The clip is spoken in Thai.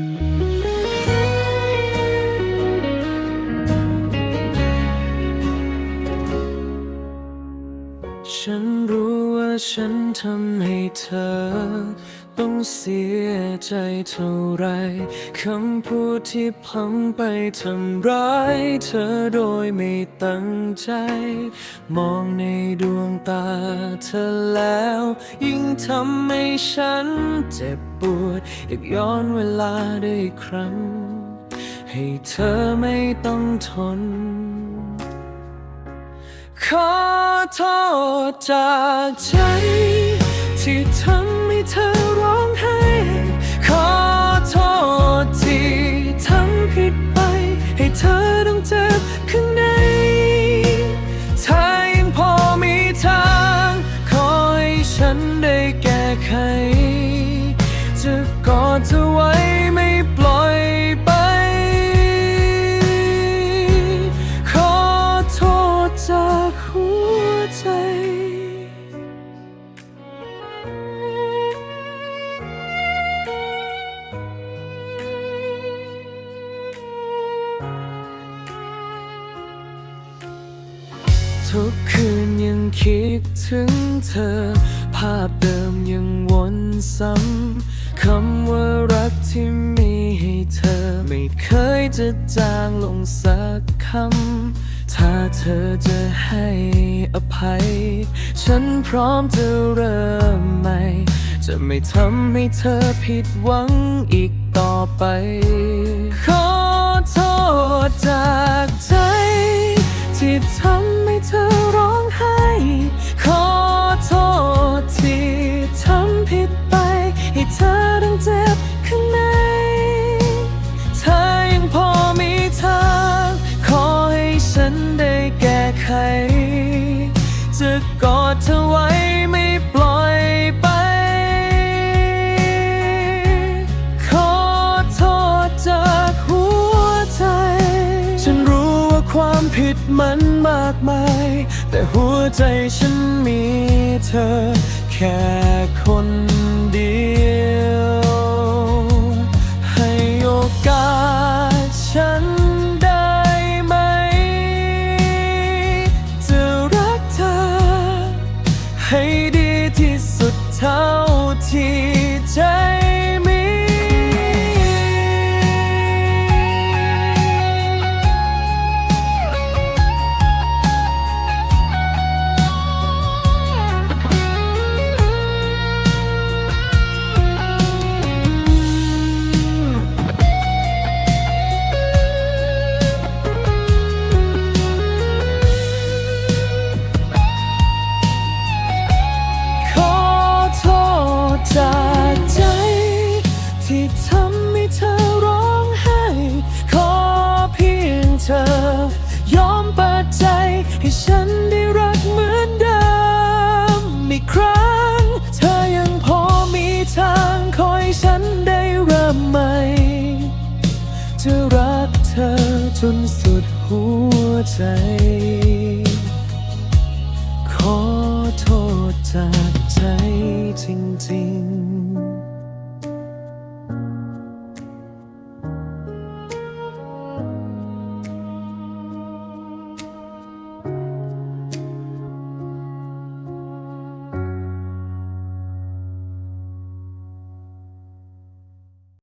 ฉัน รู้ว่าฉันทำให้เธอ ต้องเสียใจเท่าไรคำพูดที่พังไปทำร้ายเธอโดยไม่ตั้งใจ มองในดวงตาเธอแล้ว ยิ่งทำให้ฉันเจ็บปวดอยากย้อนเวลาได้ครั้ง ให้เธอไม่ต้องทน ขอโทษจากใจที่ทำให้เธอร้องไห้ ขอโทษที่ทำผิดไป ให้เธอต้องเจ็บข้างในถ้ายังพอมีทาง ขอให้ฉันได้แก้ไข ทุกคืนยังคิดถึงเธอ ภาพเดิมยังวนซ้ำ คำว่ารักที่มีให้เธอ ไม่เคยจะจางลงสักคำ ถ้าเธอจะให้อภัย ฉันพร้อมจะเริ่มใหม่ จะไม่ทำให้เธอผิดหวังอีกต่อไป ขอโทษจากใจที่ทำ เธอร้องไห้ ขอโทษที่ทำผิดไป ให้เธอต้องเจ็บข้างใน เธอยังพอมีทางขอให้ฉันได้แก้ไข จะกอดเธอไว้ ผิดมันมากมาย แต่หัวใจฉันมีเธอ แค่คนเดียว ให้โอกาสฉันได้ไหม จะรักเธอ ให้ดีที่สุดเท่าที่ใจ ที่ทำให้เธอร้องไห้ ขอเพียงเธอ ยอมเปิดใจให้ฉันได้รักเหมือนเดิมอีกครั้ง เธอยังพอมีทางคอยฉันได้เริ่มใหม่จะรักเธอจนสุดหัวใจ